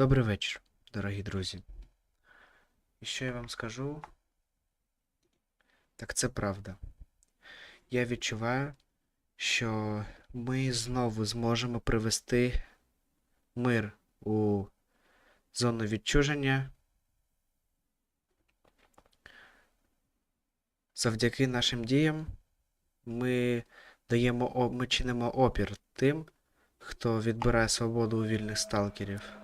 Добрий вечір, дорогі друзі. І що я вам скажу? Так це правда. Я відчуваю, що ми знову зможемо привести мир у зону відчуження завдяки нашим діям ми даємо ми чинимо опір тим, хто відбирає свободу у вільних сталкерів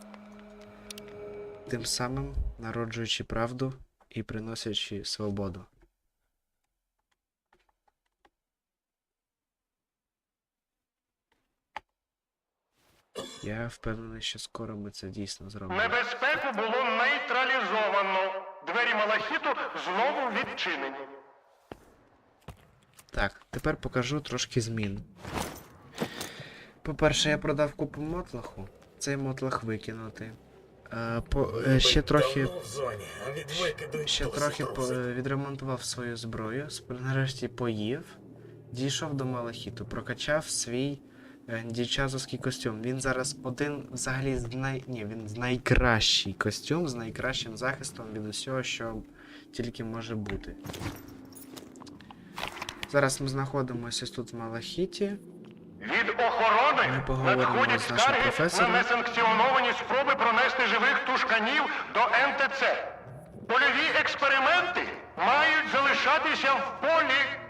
тим самим народжуючи правду і приносячи свободу. Я впевнений, що скоро ми це дійсно зробимо. Небезпеку було нейтралізовано. Двері малахіту знову відчинені. Так, тепер покажу трошки змін. По-перше, я продав купу мотлаху. Цей мотлах викинути. Е, по, е, ще трохи. Ще трохи по- е, відремонтував свою зброю, нарешті поїв, дійшов до малахіту, прокачав свій е, дівчазовський костюм. Він зараз один взагалі з най... Ні, він з найкращий костюм, з найкращим захистом від усього, що тільки може бути. Зараз ми знаходимося тут в Малахіті. Від охорони надходять скарги на несанкціоновані спроби пронести живих тушканів до НТЦ. Польові експерименти мають залишатися в полі.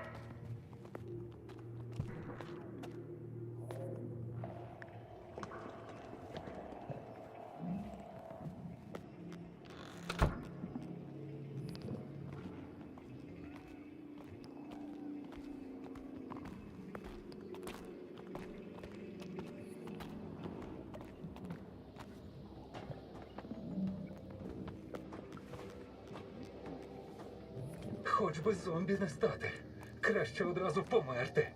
Хоч би зомбі не стати. Краще одразу померти.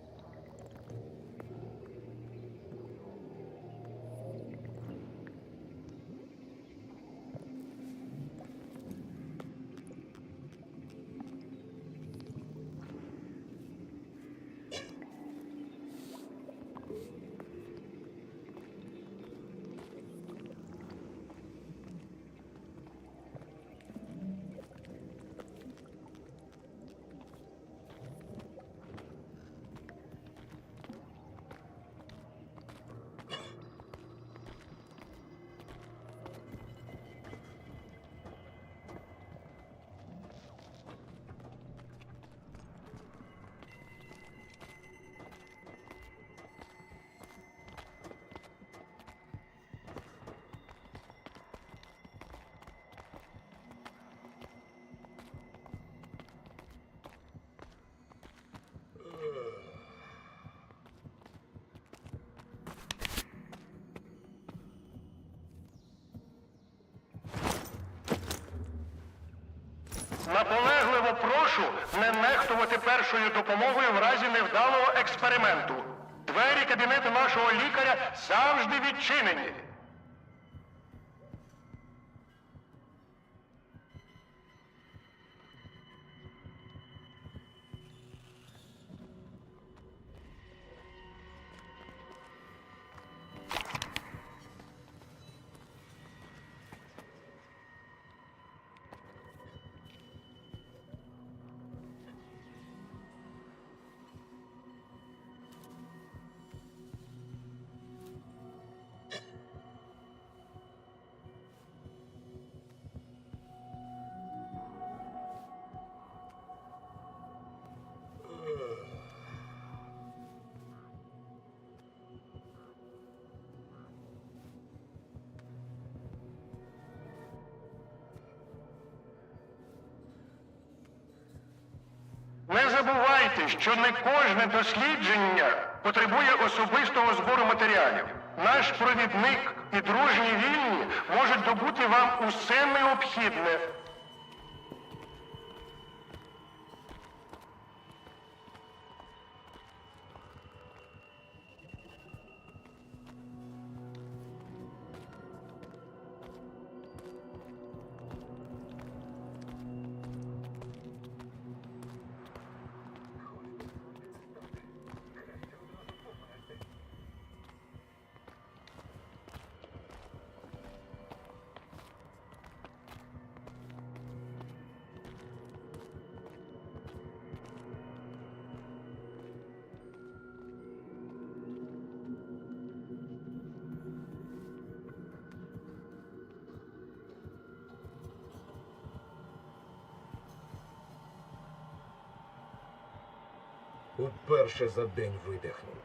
Наполегливо прошу не нехтувати першою допомогою в разі невдалого експерименту. Двері кабінету нашого лікаря завжди відчинені. Забувайте, що не кожне дослідження потребує особистого збору матеріалів. Наш провідник і дружні вільні можуть добути вам усе необхідне. Уперше за день видихнув.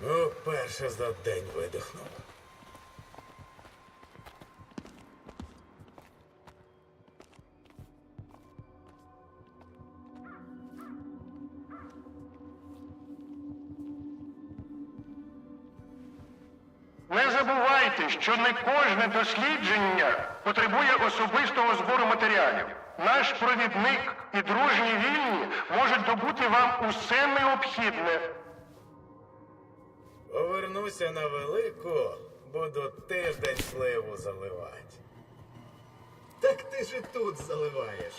Уперше за день видихнув. Не забувайте, що не кожне дослідження потребує особистого збору матеріалів. Наш провідник і дружні вільні можуть добути вам усе необхідне. Повернуся на велику, буду тиждень сливу заливати. Так ти ж і тут заливаєш.